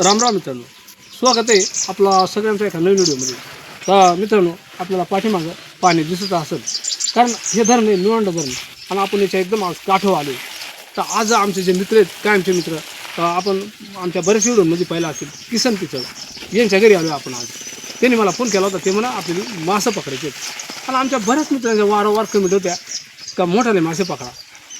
राम राम मित्रांनो. स्वागत आहे आपला सगळ्यांचा एका नवीन व्हिडिओमध्ये. तर मित्रांनो आपल्याला पाठीमागं पाणी दिसत असेल. कारण हे धरण आहे निवंड धरण. आणि आपण याच्या एकदम आज काठो आलो तर आज आमचे जे मित्र आहेत कायमचे मित्र आपण आमच्या बऱ्याच व्हिडिओमध्ये पाहिला असेल किसन पिचड यांच्या घरी आलो आपण आज. त्यांनी मला फोन केला होता ते म्हणा आपली मासं पकडायचे आणि आमच्या बऱ्याच मित्रांच्या वारंवार कमेंट होत्या का मोठ्याने मासे पकडा.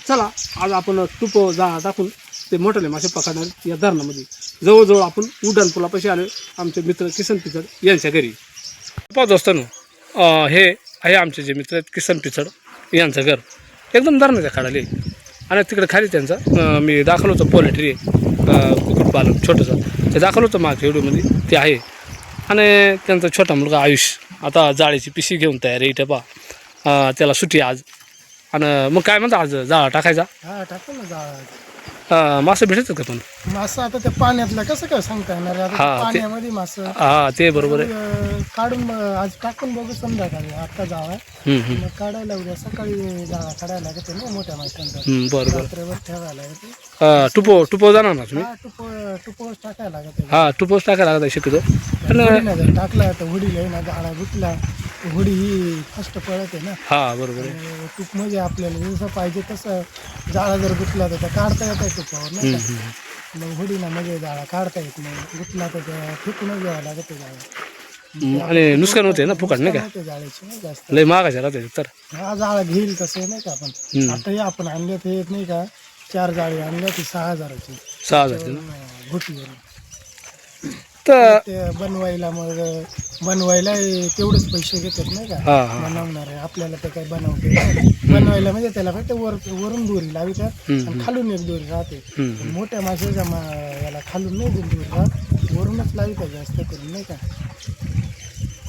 चला आज आपण तुप जा टाकून ते मोठाले मासे पकडणार या धरणामध्ये. जवळजवळ आपण उड्डाण पुलापाशी आलो आमचे मित्र किसन पिचड यांच्या घरी. पाहत असताना हे आहे आमचे जे मित्र आहेत किसन पिचड यांचं घर. एकदम धरणाच्या खाडाले. आणि तिकडे खाली त्यांचं मी दाखल होतो पोल्ट्री कुक्कुटपालन छोटंसं. ते दाखल होतं माझ्या व्हिडिओमध्ये ते आहे. आणि त्यांचा छोटा मुलगा आयुष आता जाळीची पिशी घेऊन तयार आहे इथं पा त्याला सुट्टी आहे आज. आणि मग काय म्हणता आज? जाळा टाकायचा? हा मासे भेटतात का पण? मासं आता त्या पाण्यातलं कसं काय सांगता येणार आहे? आता हा, त्या ते- पाण्यामध्ये मासं हा ते बरोबर आहे. अं, काढून आज टाकून बघू संध्याकाळी आता जावा हम्म, हम्म, मग काढायला उद्या सकाळी जाळा काढायला लागते ना मोठ्या माशांचा हम्म, बरं बरं. रात्रीवर ठेवायला लागते टुपो टुपो जाणार ना तुम्ही? हा टुप टुपोच टाकायला लागते हा टाकायला लागता शक्यतो. पण टाकला तर हुडी आहे ना जाळा गुतला हुडी ही फस्ट पळत आहे ना. हा बरोबर आहे. टूप म्हणजे आपल्याला जसं पाहिजे तसं जाळा जर गुतला तर काढता येत आहे नाही हम्म. मग हुडीना म्हणजे जाळा काढता येत नाही. गुतला तर त्या फेकूनच घ्यावा लागत आहे जाळा आणि नुकसान होते ना फुकट नाही का? लय महागाच्या राहते तर. हा जाळा घेईल तसं नाही का? आपण. आता हे आपण आणले ते येत नाही का? चार जाळी आणल्या ती सहा हजाराची. सहा ना तर ते बनवायला मग बनवायला तेवढेच पैसे घेतात नाही का? हा हा. बनवणार आहे. आपल्याला ते काही बनवते. बनवायला म्हणजे त्याला फक्त वर वरून दोरी लावितात हम्म, आणि खालून एक दोरी राहते. हम्म. मोठ्या माशाच्या मा- याला खालून नाही दोरी राहत. वरूनच लावितात जास्त करून नाही का?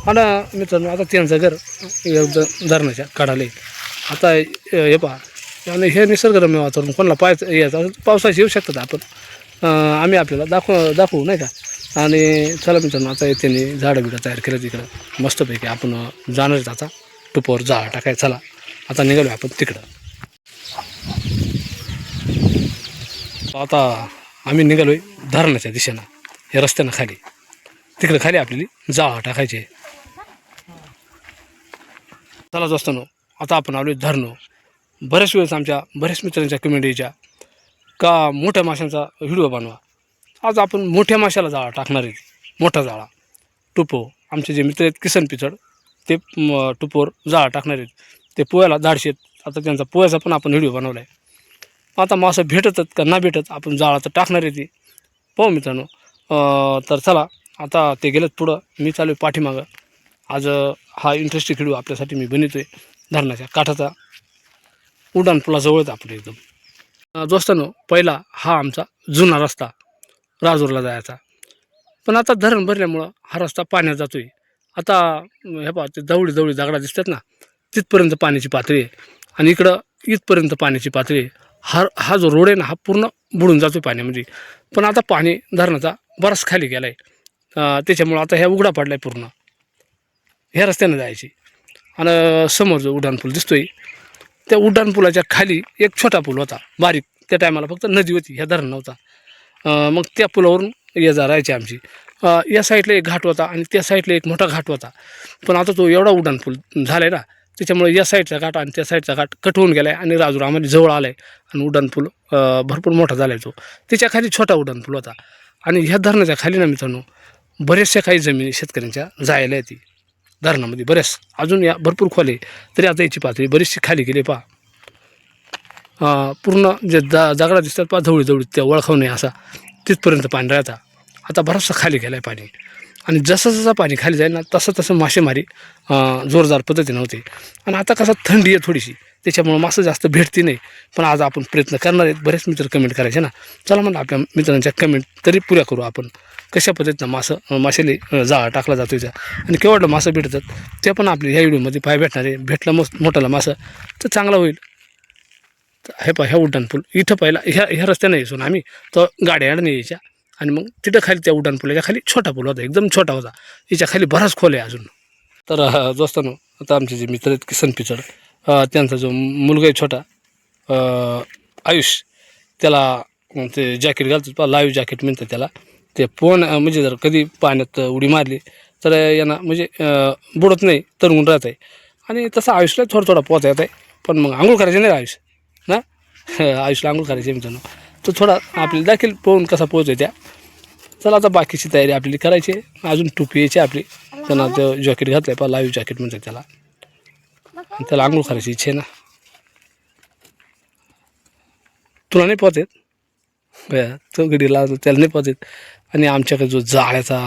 आणि मित्रांनो आता त्यांचं घर एकदम धरणाच्या काढाले आता हे पहा. आणि हे निसर्गरम्य वातावरण कोणाला पाहायचं यायचं पावसाची येऊ शकतात आपण. आम्ही आपल्याला दाखव दाखवू नाही का? आणि चला मित्रांनो आता त्यांनी झाडं बिडं तयार केलं तिकडं. मस्तपैकी आपण जाणार आता. टुपावर जा टाकाय चला. आता निघालो आपण तिकडं. आता आम्ही निघालो आहे धरणाच्या दिशेनं या रस्त्यानं खाली. तिकडं खाली आपल्याला जा टाकायची. आहे चला असताना आता आपण आलो धरणं बऱ्याच वेळेस आमच्या बऱ्याच मित्रांच्या कम्युनिटीच्या का मोठ्या माशांचा व्हिडिओ बनवा. आज आपण मोठ्या माशाला जाळा टाकणार आहे. मोठा जाळा. टुपो. आमचे जे मित्र आहेत किसन पिचड ते टुपोवर जाळा टाकणार आहेत. ते पोह्याला जाडशेत आता त्यांचा पोह्याचा पण आपण व्हिडिओ बनवला आहे आता मासं भेटतात का ना भेटत आपण जाळा तर टाकणार आहे ती. पाहू मित्रांनो. तर चला आता ते गेलेत पुढं. मी चालू आहे पाठीमागं. आज हा इंटरेस्टिंग व्हिडिओ आपल्यासाठी मी बनवतो आहे धरणाच्या काठाचा. उड्डाण पुलाजवळच आपलं एकदम. दोस्तानो पहिला हा आमचा जुना रस्ता राजूरला जायचा. पण आता धरण भरल्यामुळं हा रस्ता पाण्यात जातो आहे आता हे पहा ते जवळी जवळी दगडा दिसतात ना तिथपर्यंत पाण्याची पातळी आहे. आणि इकडं इथपर्यंत पाण्याची पातळी आहे. हा हा जो रोड आहे ना हा पूर्ण बुडून जातो पाण्यामध्ये. पण आता पाणी धरणाचा बराच खाली गेला आहे त्याच्यामुळं आता ह्या उघडा पडला आहे पूर्ण. ह्या रस्त्यानं जायची. आणि समोर जो उड्डाणपूल दिसतोय त्या उड्डाण पुलाच्या खाली एक छोटा पूल होता. बारीक. त्या टायमाला फक्त नदी होती. ह्या धरण नव्हता मग त्या पुलावरून ये जा राहायची आमची. या साईडला एक घाट होता आणि त्या साईडला एक मोठा घाट होता. पण आता तो एवढा उड्डाण पूल झाला आहे ना त्याच्यामुळे या साईडचा घाट आणि त्या साईडचा घाट कट होऊन गेला आहे आणि राजूर आम्हाला जवळ आला आहे आणि उड्डाण पूल भरपूर मोठा झाला आहे तो. त्याच्याखाली छोटा उड्डाण पूल होता. आणि ह्या धरणाच्या खाली ना मित्रांनो बरेचशा काही जमिनी शेतकऱ्यांच्या जायला येते. धरणामध्ये. बऱ्याच अजून या भरपूर खोले तरी आता याची पातळी बरीचशी खाली गेली पहा. पूर्ण जे जा जागडा दिसतात पहा जवळ त्या ओळखाव नाही असा. तिथपर्यंत पाणी राहता. आता बराचसा खाली गेला आहे पाणी. आणि जसं जसं पाणी खाली जाईल ना तसं तसं मासेमारी जोरदार पद्धतीनं होते. आणि आता कसं थंडी आहे थोडीशी. त्याच्यामुळं मासं जास्त भेटते नाही. पण आज आपण प्रयत्न करणार आहेत. बरेच मित्र कमेंट करायचे ना. चला म्हणलं आपल्या मित्रांच्या कमेंट तरी पुऱ्या करू आपण. कशा पद्धतीनं मासं माशाले जाळा टाकला जातो याचा आणि केवढलं मासं भेटतात? ते पण आपली ह्या व्हिडिओमध्ये पाय भेटणारे भेटलं मस्त मोठाला मासं तर चांगला होईल. तर हे पा ह्या उड्डाणपूल इथं पहिला ह्या ह्या रस्त्याने यायचो ना आम्ही. तर गाड्या अडणे यायच्या. आणि मग तिथं खाली त्या उड्डाणपुलाच्या खाली छोटा पूल होता. एकदम छोटा होता. याच्या खाली बराच खोल आहे अजून. तर दोस्तानो दोस्तांनो आता आमचे जे मित्र आहेत किसन पिचड त्यांचा जो मुलगा आहे छोटा आयुष त्याला ते जॅकेट घालतात. लाईव्ह जॅकेट म्हणतात त्याला. ते पोहण म्हणजे जर कधी पाण्यात उडी मारली तर यांना म्हणजे बुडत नाही तरंगून राहत आहे. आणि तसं आयुष्याला थोडा थोडा पोहता येत आहे. पण मग आंघोळ करायचे नाही आयुष्य? ना? आयुष्याला आंघोळ करायची मित्रांनो. तो थोडा आपल्याला दाखील पोहून कसा पोहतोय त्या. चला आता बाकीची तयारी आपली करायची आहे. अजून टोपी यायची आपली. त्यांना ते जॅकेट घातलं आहे पा लाईव्ह जॅकेट म्हणतात त्याला. त्याला आंघोळ करायची इच्छा आहे ना. तुला नाही पोहत येत? बया, तो गडीला त्याला नाही पोहत येत. आणि आमच्याकडे जो जाळ्याचा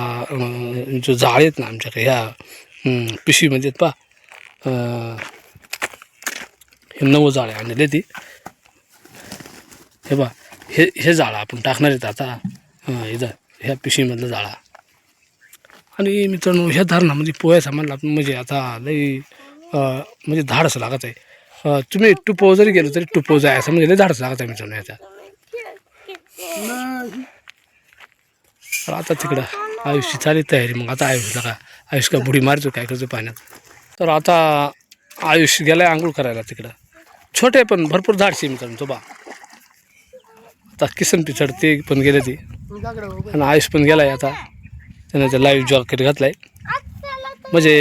जो जाळ आहेत ना आमच्याकडे ह्या पिशवीमध्ये आहेत पा हे नवं जाळे आणले ती. हे बा हे हे जाळं आपण टाकणार आहेत आता. हां हे ह्या पिशवीमधलं जाळा. आणि मित्रांनो ह्या धारणामध्ये पोहायचा आपण म्हणजे आता लई म्हणजे धाडस लागत आहे. तुम्ही टुपो जरी गेलो तरी टुपो जायचं म्हणजे लई धाडस लागत आहे मित्रांनो याचा तर आता तिकडं आयुषची चालेल तयारी मग. आता आयुषला का आयुष का बुडी मारतो काय करतो पाण्यात. तर आता आयुष गेलाय आंघोळ करायला तिकडं. छोटे पण भरपूर धाडशी मित्रांनो तो बा. आता किसन पिचड ते पण गेले ती. आणि आयुष पण गेलाय आता. त्यानं ते लाईव्ह जॉकेट घातलाय. म्हणजे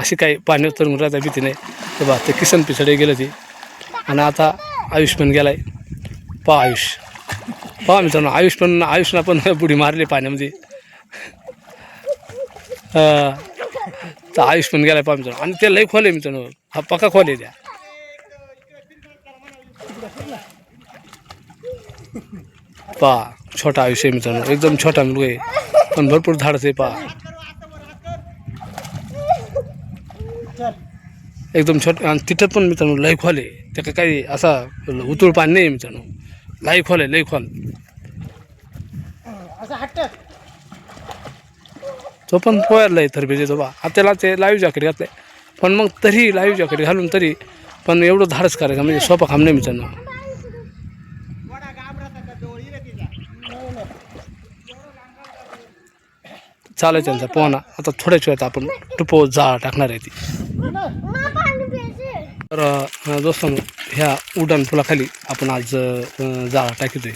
अशी काही पाण्यात उतरून राहता भीती नाही. ते बा ते किसन पिचडे गेलं ती. आणि आता आयुष पण गेलाय. पहा आयुष पहा मित्रांनो आयुष पण आयुषला पण बुडी मारली पाण्यामध्ये म्हणजे. तर आयुष पण गेला पहा मित्रांनो. आणि ते लई खोले मित्रांनो. हा पक्का खोले त्या. पहा छोटा आयुष्य आहे मित्रांनो. एकदम छोटा मुलगा आहे. पण भरपूर धाडस आहे पहा. एकदम छोट आणि तिथं पण मित्रांनो लय खोल आहे. त्या काही असा उतूळ पाणी नाही आहे मित्रांनो. लय खोल आहे लय खोल. असं हट्ट. तो पण पोहायला लय थरबे देतो बा. त्याला ते लाईव्ह जॅकेट घातलंय. पण मग तरी लाईव्ह जॅकेट घालून तरी पण एवढं धाडस करायचं म्हणजे सोपा काम नाही मित्रांनो. चालेल त्यांचा पोहणा. आता थोड्याच वेळात आपण टुपो जाळा टाकणार आहे ती. तर दोस्तांनो ह्या उड्डाण पुलाखाली आपण आज जाळा टाकितोय.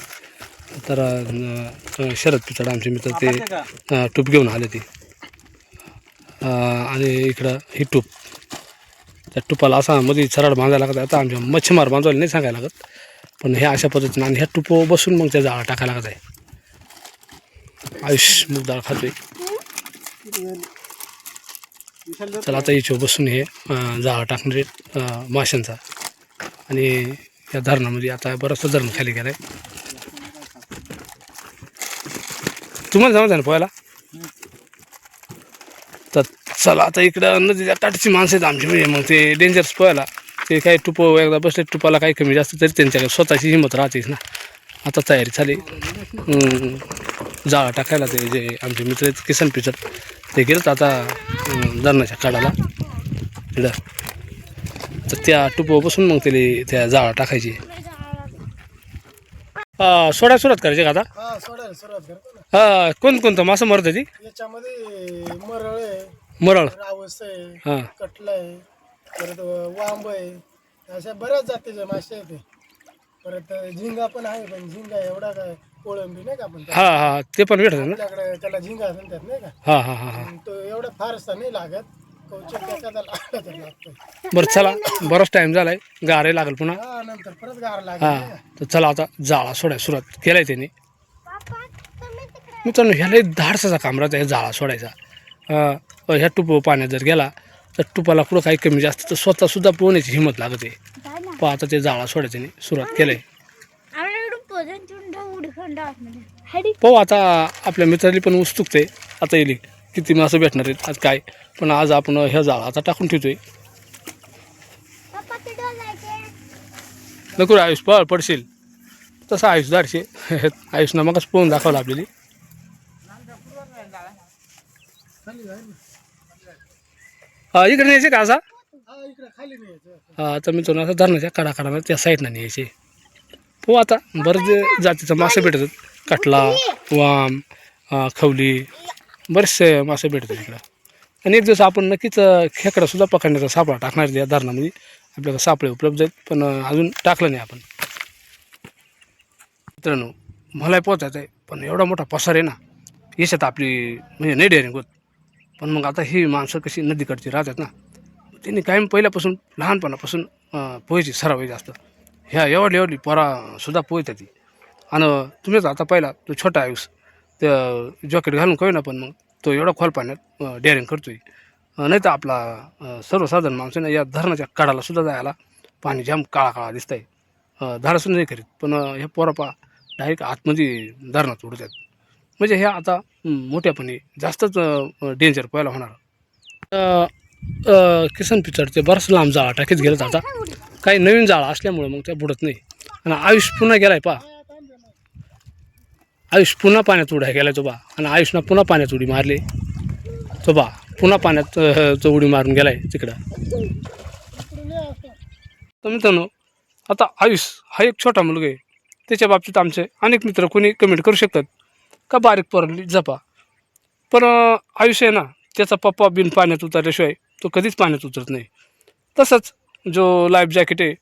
तर शरद पिचड आमचे मित्र ते टूप घेऊन आले ते. आणि इकडं ही टूप. त्या टुपाला असा मध्ये चराड बांधायला लागत आता आमच्या मच्छीमार बांधवायला नाही सांगायला लागत पण हे अशा पद्धतीनं आणि ह्या टुपो बसून मग त्या जाळा टाकायला लागत आहे. आयुष मूग डाळ खातोय. चला आता याच्यावर बसून हे अं, जाळा टाकणार अं, माशांचा. आणि या धरणामध्ये आता बराचसा धरण खाली गेलं आहे तुम्हाला जमत आहे ना पोहायला? तर चला आता इकडं नदीच्या काठची माणसं आहेत आमची म्हणजे मग ते डेंजरस पोहायला. ते काही टुप एकदा बसले टुपाला काही कमी जास्त तरी त्यांच्याकडे स्वतःची हिंमत राहतेच ना. आता तयारी झाली. जाळा टाकायला ते जे आमचे मित्र आहेत किसन पिचर ते गेलेत आता धरणाच्या काढाला इकडं. तर त्या टुपो बसून मग त्याला त्या जाळा टाकायची. हा, सोडा सुरुवात करायची का आता. हा सोडायला सुरुवात करतो ना हा कोणकोणतं मासं मरत ती याच्यामध्ये मरळ आहे. मरळ. रावस आहे. हां. कटला आहे. परत वांब आहे. अशा बऱ्याच जातीचे मासे आहेत ते. परत झिंगा पण आहे पण झिंगा एवढा काय कोळंबी नाही का आपण हा हा ते पण भेटत ना. आपल्याकडे त्याला झिंगा म्हणतात नाही का? हा हा हा हा. तो एवढा फारसा नाही लागत. बरं चला बराच टाईम झालाय. गारे लागेल पुन्हा. हा नंतर परत गार हा? तर चला आता जाळा सोडाय सुरुवात केलाय त्यांनी. मित्रांनो ह्याला धाडसाचा काम राहतं ह्या जाळा सोडायचा. अं, ह्या टुपो पाण्यात जर गेला तर टुपाला कुठं काही कमी जास्त तर स्वतःसुद्धा पोहण्याची हिंमत लागते. पण आता ते जाळा सोडायचं नाही सुरुवात केलंय. पाहू आता आपल्या मित्राली पण उत्सुकते आता येईल. किती मासं भेटणार आहेत. आज काय? पण आज आपण ह्या जाळा आता टाकून ठेवतोय. नको आयुष पळ पडशील. तसं आयुष दाडशे आयुषनं मगच पोहून दाखवलं आपल्याला. हा इकडे न्यायचे का असा? हा. हा तर मी तो असं धरणाच्या काढा काढा त्या साईडनं न्यायचे. हो आता. बरेच जातीचं मासे भेटतात. कटला वाम खवली. बरेचसे मासे भेटतात इकडं. आणि एक दिवस आपण नक्कीच खेकडासुद्धा पकडण्याचा सापळा टाकणार या धरणामध्ये. आपल्याला सापळे उपलब्ध आहेत पण अजून टाकलं नाही आपण. मित्रांनो मलाही पोचायचं आहे पण एवढा मोठा पसार आहे ना येशात आपली म्हणजे नाही डेअरिंग होत. पण मग आता ही माणसं कशी नदीकडची राहतात ना त्यांनी कायम पहिल्यापासून लहानपणापासून पोहायची सराव आहे जास्त. ह्या एवढी एवढी पोरासुद्धा पोहतात ती आणि तुम्हीच आता पहिला तो छोटा आयुष त्या जॉकेट घालून कळू ना पण मग. तो एवढा खोल पाण्यात डेअरिंग करतोय. नाही तर आपला सर्वसाधारण माणसं या धरणाच्या काढाला सुद्धा जायला पाणी जाम काळा काळा दिसत आहे धारासुद्धा नाही करीत. पण हे पोरापा डायरेक्ट आतमध्ये धरणात उडतात. म्हणजे हे आता मोठ्यापणे मोठ्यापणी जास्तच डेंजर पहिला होणार. किसन पिचड ते बरंच लांब जाळा टाकीत गेलं आता. काही नवीन जाळा असल्यामुळे मग त्या बुडत नाही. आणि आयुष पुन्हा गेलाय पा आयुष पुन्हा पाण्यात उड्या गेला तो बा आणि आयुषनं पुन्हा पाण्यात उडी मारली. तो बा पुन्हा पाण्यात तो उडी मारून गेलाय तिकडं. तर मित्रांनो आता आयुष हा एक छोटा मुलगा आहे. त्याच्या बाबतीत आमचे अनेक मित्र कोणी कमेंट करू शकतात. का बारीक पोरांनी जपा. पण आयुष्य आयुष आहे ना त्याचा पप्पा बिन पाण्यात उतरल्याशिवाय तो कधीच पाण्यात उतरत नाही. तसंच जो लाईफ जॅकेट आहे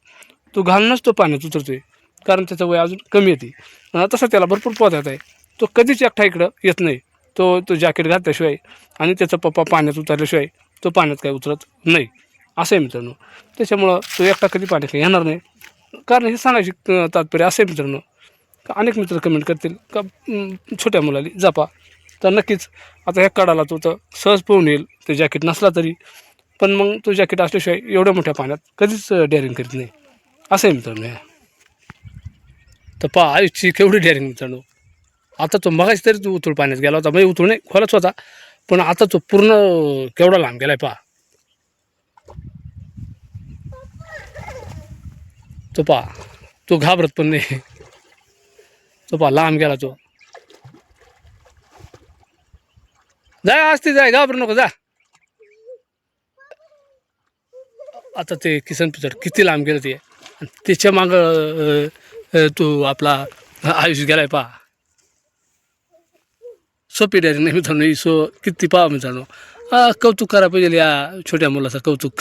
तो घालूनच तो पाण्यात उतरतोय. कारण त्याचं वय अजून कमी येते. तसं त्याला भरपूर पोहतात आहे. तो कधीच एकटा इकडं येत नाही. तो तो जॅकेट घातल्याशिवाय आणि त्याचा पप्पा पाण्यात उतरल्याशिवाय तो पाण्यात काही उतरत नाही. असं आहे मित्रांनो. त्याच्यामुळं तो एकटा कधी पाण्यात काही येणार नाही. कारण हे सांगायची तात्पर्य असं आहे मित्रांनो. का अनेक मित्र कमेंट करतील का छोट्या मुलाली जपा. तर नक्कीच आता ह्या काढाला तो तर सहज पोहून येईल. ते जॅकेट नसला तरी. पण मग तो जॅकेट असल्याशिवाय एवढ्या मोठ्या पाण्यात कधीच डेअरिंग करीत नाही. असं आहे मित्रांनो तर पहा आयुष्य केवढी डेअरिंग मित्रांनो. आता तो मगाच तरी तो उतळ पाण्यात गेला होता म्हणजे उतळ नाही खोलाच होता. पण आता तो पूर्ण केवढा लांब गेलाय पहा. तो पहा तो घाबरत पण नाही. तो पहा लांब गेला तो. जाय असते जाय घाबरू नको जा. आता ते किसन पिचड किती लांब गेलं ते. आणि त्याच्या मागं तो आपला आयुष गेलाय पहा. सोपी डायरी नाही मित्रांनो सो किती पहा मित्रांनो. हा कौतुक करा पाहिजे या छोट्या मुलाचं कौतुक.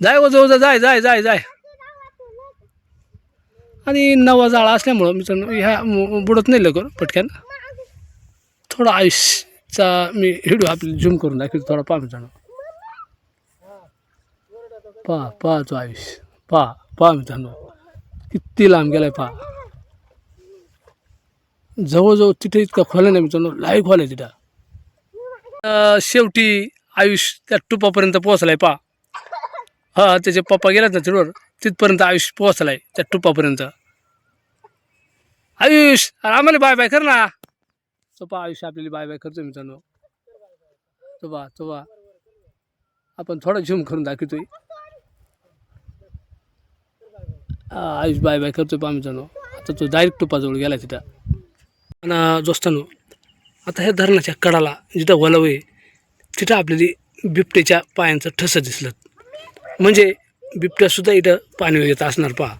जाय हो, व जाऊ जाय जाय जाय जाय. आणि नवा जाळा असल्यामुळं मित्रांनो ह्या बुडत नाही लवकर पटक्यान. थोडा आयुषचा मी व्हिडिओ आपली झूम करून दाखवतो थोडा पहा मित्रांनो. पहा पहा तो आयुष पहा पहा मित्रांनो. किती लांब गेलाय पहा जवळजवळ तिथे इतका खोला नाही मित्रांनो लाईव्ह खोल आहे तिथं. शेवटी आयुष त्या टुपापर्यंत पोहोचलाय पहा हा त्याचे पप्पा गेलात ना तिथवर तिथपर्यंत आयुष पोहोचलाय त्या टुपापर्यंत. आयुष आम्हाला बाय बाय कर ना. तो पहा आयुष आपल्याला बाय बाय करतो मित्रांनो. तो बा तो बा आपण थोडा झूम करून दाखवतोय हा, आयुष बाय बाय करतोय पहा मित्रांनो. आता तो डायरेक्ट टुपाजवळ गेला तिथं. आणि दोस्तानो आता ह्या धरणाच्या कडाला जिथं वलव आहे तिथं आपल्याला बिबट्याच्या पायांचं ठसं दिसलं. म्हणजे बिबट्यासुद्धा इथं पाणी येत असणार पहा.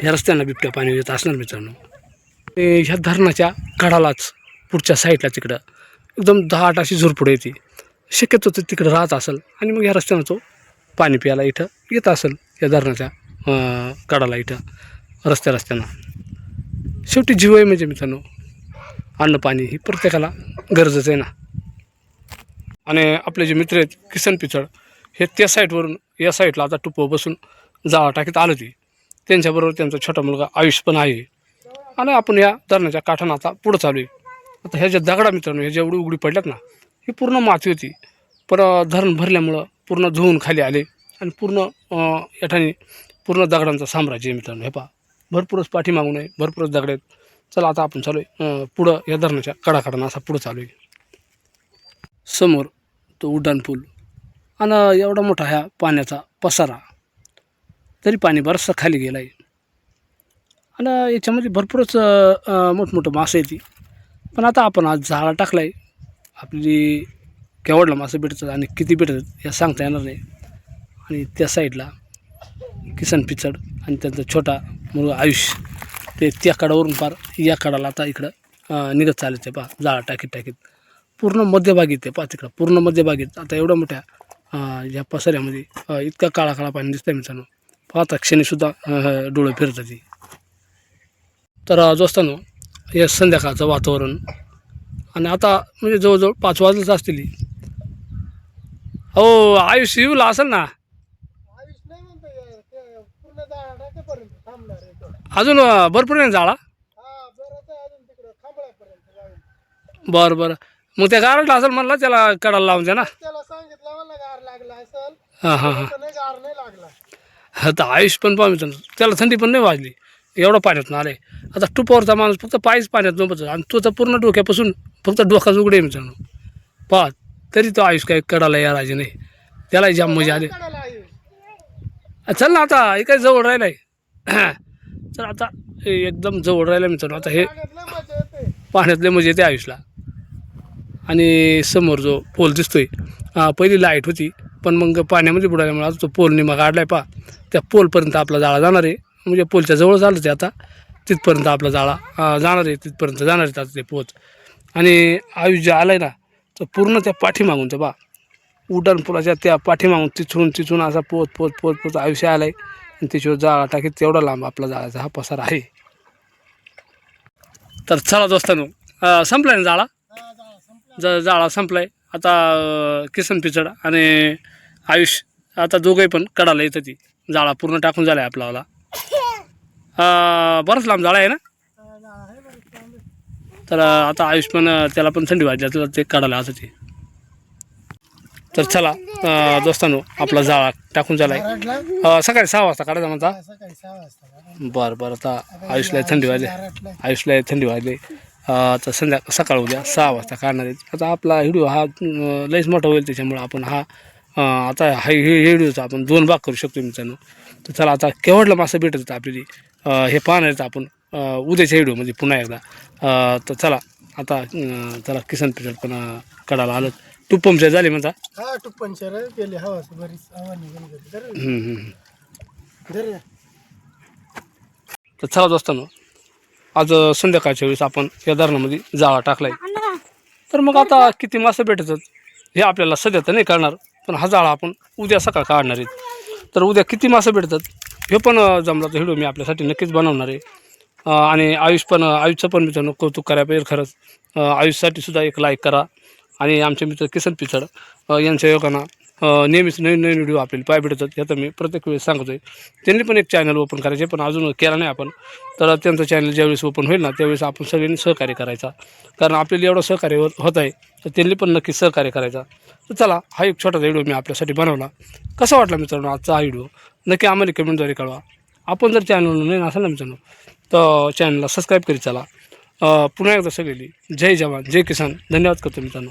ह्या रस्त्यांना बिबट्या पाणी येत असणार मित्रांनो. ते ह्या धरणाच्या कडालाच पुढच्या साईडला तिकडं एकदम दाट अशी झुरपुड येते. शक्यतो तो तिकडं राहत असेल आणि मग ह्या रस्त्यानं तो पाणी प्यायला इथं येत असेल या धरणाच्या काढायला इथं रस्त्या रस्त्यानं. शेवटी जीव आहे म्हणजे मित्रांनो. अन्न पाणी ही प्रत्येकाला गरजच आहे ना. आणि आपले जे मित्र आहेत किसन पिचड हे त्या साईडवरून या साईडला आता टुपो बसून जाळा टाकीत आलं ती. त्यांच्याबरोबर त्यांचा छोटा मुलगा आयुष पण आहे. आणि आपण या धरणाच्या काठानं आता पुढं चालू आहे. आता ह्या ज्या दगडा मित्रांनो ह्या जेवढी उघडी पडल्यात ना ही पूर्ण माती होती. पण धरण भरल्यामुळं पूर्ण धुवून खाली आले. आणि पूर्ण या पूर्ण दगडांचं साम्राज्य आहे मित्रांनो. हे पहा. भरपूरच पाठीमागून आहे भरपूरच दगड आहेत. चला आता आपण चालू आहे. पुढं या धरणाच्या कडाकडानं असा पुढं चालू आहे. समोर तो उड्डाण पूल. आणि एवढा मोठा ह्या पाण्याचा पसारा. तरी पाणी बरंचसं खाली गेलं आहे. आणि याच्यामध्ये भरपूरच मोठमोठं मासे येते पण आता आपण आज झाडा टाकला आहे आपली केवढला मासे भेटतात आणि किती भेटतात हे सांगता येणार नाही. आणि त्या साईडला किसन पिचड आणि त्यांचा छोटा मुलगा आयुष. ते त्या काडावरून पार या कडाला आता इकडं निघत चालत आहे पहा जाळा टाकीत टाकीत. पूर्ण मध्यभागीत आहे पहा तिकडं पूर्ण मध्यभागीत आता एवढ्या मोठ्या या पसाऱ्यामध्ये इतका काळा काळा पाणी दिसतंय मित्रांनो. पाहता क्षणीसुद्धा डोळं डोळे फिरतात ती तर अं, दोस्तांनो हे संध्याकाळचं वातावरण आणि आता म्हणजे जवळजवळ पाच वाजलेच असतील हो. आयुष येऊला असेल ना आयुष नाही म्हणतो यार, ते पूर्ण जा- टाकेपर्यंत थांबणार आहे तो. अजून भरपूर नाही जाळा आहे बरं बरं. मग त्या गारटला असेल म्हणलं त्याला कडाला लावून द्या ना? हां हां हां. तर हा आयुष पण पाहू मित्रांनो त्याला थंडी पण नाही वाजली. एवढं पाण्यात आले. आता टुपावरचा माणूस फक्त पायच पाण्यात नव्हतं आणि तो तर पूर्ण डोक्यापासून फक्त डोकाच उघडे मित्रांनो. पहा तरी तो आयुष काही कडाला या राजे नाही. त्यालाही जाम मजा आली. चल ना आता हे काय जवळ राहिलाय. चल आता हे एकदम जवळ राहिलं मित्रांनो आता हे पाण्यातले मजा येते आयुषला. आणि समोर जो पोल दिसतोय पहिली लाइट होती पण मग पाण्यामध्ये बुडाल्यामुळे आता तो पोल निमा काढलाय पा त्या पोलपर्यंत आपला जाळा जाणार आहे. म्हणजे पोलच्या जवळ झालं ते आता. तिथपर्यंत आपला जाळा जाणार आहे. तिथपर्यंत जाणार आहे आता ते पोच आणि आयुष जे आलाय ना तर पूर्ण त्या पाठीमागून ते बा उड्डाण पुलाच्या त्या पाठीमागून तिथून तिथून असा पोत पोत पोत पोत आयुष्य आलाय. आणि त्याच्यावर जाळा टाकीत तेवढा लांब आपला जाळाचा हा पसार आहे. तर चला दोस्तांनो संपलाय ना जाळा? जा ज जाळा संपलाय. आता किसन पिचड आणि आयुष आता दोघंही पण कडाला येतं ती. जाळा पूर्ण टाकून झाला आहे आपलावाला बरंच लांब जाळा आहे ना? तर आता आयुष पण त्याला पण थंडी वाजली त्याला ते काढायला असं ते. तर चला दोस्तांनो आपला जाळा टाकून झाला आहे? सकाळी सहा वाजता काढायचा म्हणता. बरं बरं आता आयुषला थंडी वाजली. आयुषला थंडी वाजली तर संध्या सकाळ उद्या सहा वाजता काढणार आहेत आता आपला व्हिडिओ हा लईच मोठा होईल त्याच्यामुळं आपण हा आता हा हे व्हिडिओचा आपण दोन भाग करू शकतो मित्रांनो तर चला आता केवढलं मासं भेटत होतं आपल्याला हे पाहणार आहेत आपण उद्याच्या व्हिडिओमध्ये पुन्हा एकदा तर चला आता चला किसन पिरियड पण कडाला आलं टू पंपच्या झाले म्हणता? हा टूप पंचर केली हवा बरीच हवा निघून गेली. धर रे, हम्म, हम्म. धर रे. तर चला दोस्तांनो आज अं, संध्याकाळच्या वेळेस आपण या धरणामध्ये जाळा टाकलाय. तर मग आता किती मासे भेटतात हे आपल्याला सध्या तर नाही करणार पण हा जाळा आपण उद्या सकाळ काढणार आहेत तर उद्या किती मासे भेटतात? हे पण अं, जमला तर व्हिडिओ मी आपल्यासाठी नक्कीच बनवणार आहे. अं, आणि आयुष पण आयुषचं पण मित्रांनो कौतुक करायला पाहिजे खरंच. अं, आयुषसाठी सुद्धा एक लाईक करा. आणि आमचे मित्र किसन पिचड यांच्या योगांना नेहमीच नवीन नवीन व्हिडिओ आपल्याला पाय भेटतात. याचं तर मी प्रत्येक वेळेस सांगतोय. त्यांनी पण एक चॅनल ओपन करायचे पण अजून केला नाही आपण. तर त्यांचं चॅनल ज्यावेळेस ओपन होईल ना त्यावेळेस आपण सगळ्यांनी सहकार्य करायचा. कारण आपल्याला एवढं सहकार्य होत होत आहे तर त्यांनी पण नक्की सहकार्य करायचा. तर चला हा एक छोटासा व्हिडिओ मी आपल्यासाठी बनवला. कसा वाटला मित्रांनो आजचा हा व्हिडिओ? नक्की आम्हाला कमेंटद्वारे कळवा. आपण जर चॅनल नाही असेल ना मित्रांनो तर चॅनलला सबस्क्राईब करीत चला. पुन्हा एकदा सगळी जय जवान जय किसान. धन्यवाद करतो मित्रांनो.